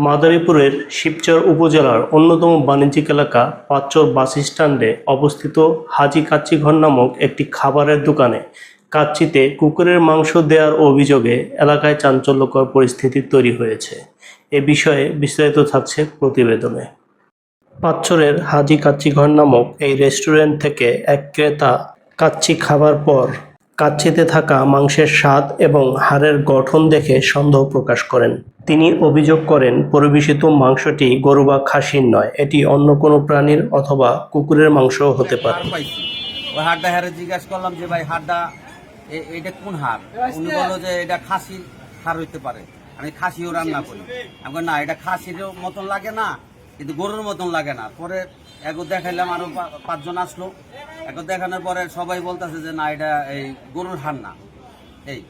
মাদারীপুরের শিবচর উপজেলার অন্যতম বাণিজ্যিক এলাকা পাঁচচর বাস স্ট্যান্ডে অবস্থিত হাজি কাচ্চিঘর নামক একটি খাবারের দোকানে কাচ্চিতে কুকুরের মাংস দেওয়ার অভিযোগে এলাকায় চাঞ্চল্যকর পরিস্থিতি তৈরি হয়েছে। এ বিষয়ে বিস্তারিত থাকছে প্রতিবেদনে। পাঁচচরের হাজি কাচ্চিঘর নামক এই রেস্টুরেন্ট থেকে এক ক্রেতা কাচ্চি খাবার পর কাচ্চিতে থাকা মাংসের স্বাদ এবং হাড়ের গঠন দেখে সন্দেহ প্রকাশ করেন। তিনি অভিযোগ করেন, পরিবেশিত মাংসটি গরু বা খাসির নয়, এটি অন্য কোনো প্রাণীর অথবা কুকুরের মাংসও হতে পারে। হাড় হাড়টা হারে জিজ্ঞাসা করলাম যে ভাই, হাড়টা এটা কোন হাড়? বলল যে এটা খাসির হাড় হইতে পারে। আমি খাসিও রান্না করি। আমি না, এটা খাসির মতন লাগে না কিন্তু গরুর মতন লাগে না। পরে একো দেখাইলাম আরও পাঁচজন আসলো। একো দেখানোর পরে সবাই বলতেছে যে না এটা এই গরুর হাড় না। এই।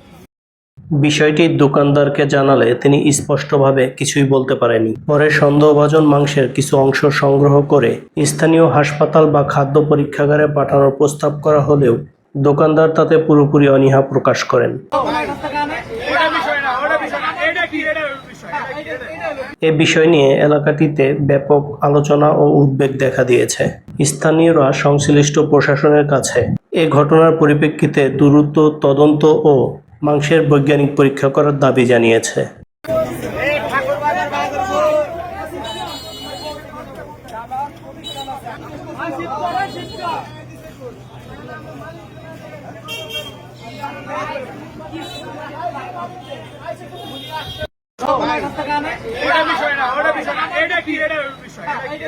বিষয়টি দোকানদারকে জানালে তিনি স্পষ্টভাবে কিছুই বলতে পারেনি পরে সন্দেহভাজন মাংসের কিছু অংশ সংগ্রহ করে স্থানীয় হাসপাতাল বা খাদ্য পরীক্ষাগারে পাঠানোর প্রস্তাব করা হলেও দোকানদার তাতে পুরোপুরি অনীহা প্রকাশ করেন। এ বিষয় নিয়ে এলাকাটিতে ব্যাপক আলোচনা ও উদ্বেগ দেখা দিয়েছে। স্থানীয়রা সংশ্লিষ্ট প্রশাসনের কাছে এ ঘটনার পরিপ্রেক্ষিতে দ্রুত তদন্ত ও মাংসের বৈজ্ঞানিক পরীক্ষা করার দাবি জানিয়েছে। ওটা বিষয় না ওটা বিষয় না এটা কি এটা বিষয় এটা কি?